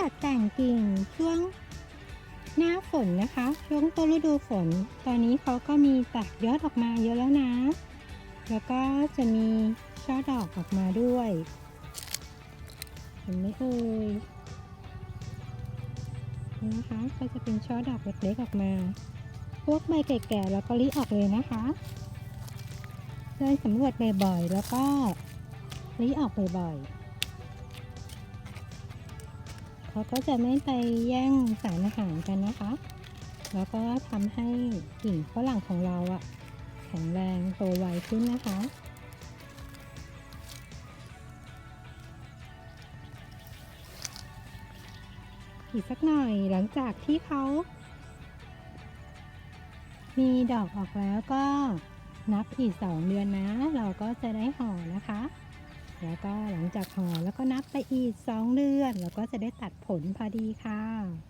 ตัดแต่งกิ่งช่วงหน้าฝนนะคะ ช่วงต้นฤดูฝน ตอนนี้เขาก็มีแตกยอดออกมาเยอะแล้วนะ แล้วก็จะมีช่อดอกออกมาด้วย เห็นไหมเอ่ยนะคะก็จะเป็นช่อดอกเล็กๆออกมา พวกใบแก่ๆแล้วก็ริออกเลยนะคะเดินสำรวจบ่อยๆแล้วก็ริออกบ่อยๆ เขาก็จะไม่ไปแย่งสารอาหารกันนะคะ แล้วก็ทำให้กิ่งฝรั่งของเราอะแข็งแรงโตไวขึ้นนะคะอีกสักหน่อยหลังจากที่เขามีดอกออกแล้วก็นับอีกสองเดือนนะ เราก็จะได้ห่อนะคะ แล้วก็หลังจากห่อแล้วก็นับไปอีกสองเดือนเราก็จะได้ตัดผลพอดีค่ะ